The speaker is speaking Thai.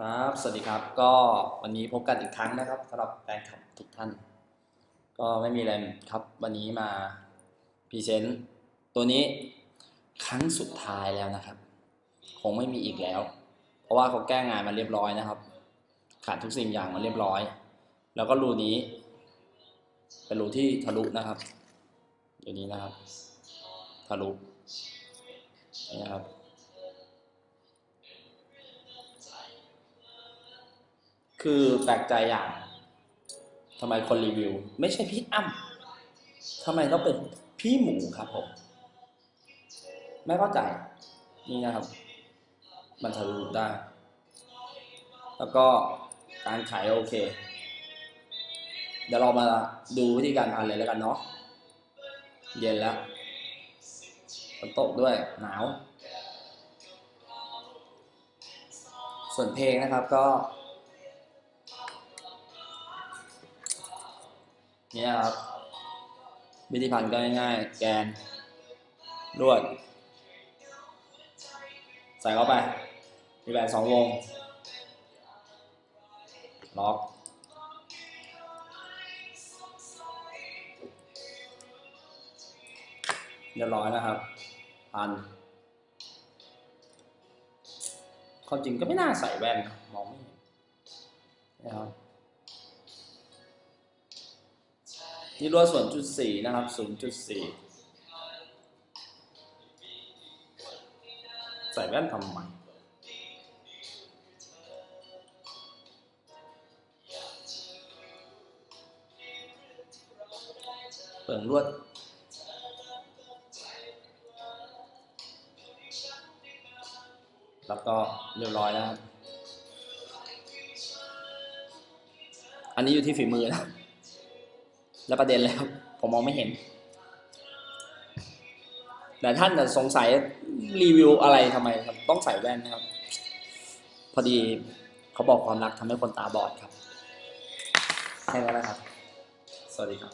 ครับ สวัสดีครับ ก็วันนี้พบกันอีกครั้งนะครับสำหรับแฟนคลับทุกท่าน ก็ไม่มีอะไรครับ วันนี้มาพรีเซนต์ตัวนี้ครั้งสุดท้ายแล้วนะครับ คงไม่มีอีกแล้ว เพราะว่าเขาแก้งานมาเรียบร้อยนะครับ ขาดทุกสิ่งอย่างมาเรียบร้อย แล้วก็รูนี้ เป็นรูที่ทะลุนะครับ เดี๋ยวนี้นะครับ ทะลุนี่นะครับ คือแปลกใจอย่างทำไมคนรีวิว ไม่ใช่พี่อ้ำทำไมต้องเป็นพี่หมูครับผม ไม่เข้าใจนี่นะครับ มันทะลุได้ แล้วก็การขายโอเค เดี๋ยวเรามาดูวิธีการพันเลยแล้วกันเนาะเย็นแล้วฝนตกด้วยหนาว ส่วนเพลงนะครับก็ นี่ครับ วิธีพันก็ง่ายๆ แกนลวด ใส่เข้าไป มีแบนสองวง ล็อกเรียบร้อยนะครับ พันความจริงก็ไม่น่าใส่แว่นมองไม่เห็นนะครับ นี่รั่วส่วนจุดสี่นะครับศูนย์จุดสี่ใส่แว่นทำไมเปิดลวดแล้วก็เรียบร้อยนะครับ อันนี้อยู่ที่ฝีมือนะ และประเด็นเลยครับผมมองไม่เห็น แต่ท่านจะสงสัยรีวิวอะไรทำไมครับต้องใส่แว่นนะครับ พอดีเขาบอกความรักทำให้คนตาบอดครับแค่นั้นแหละครับ สวัสดีครับ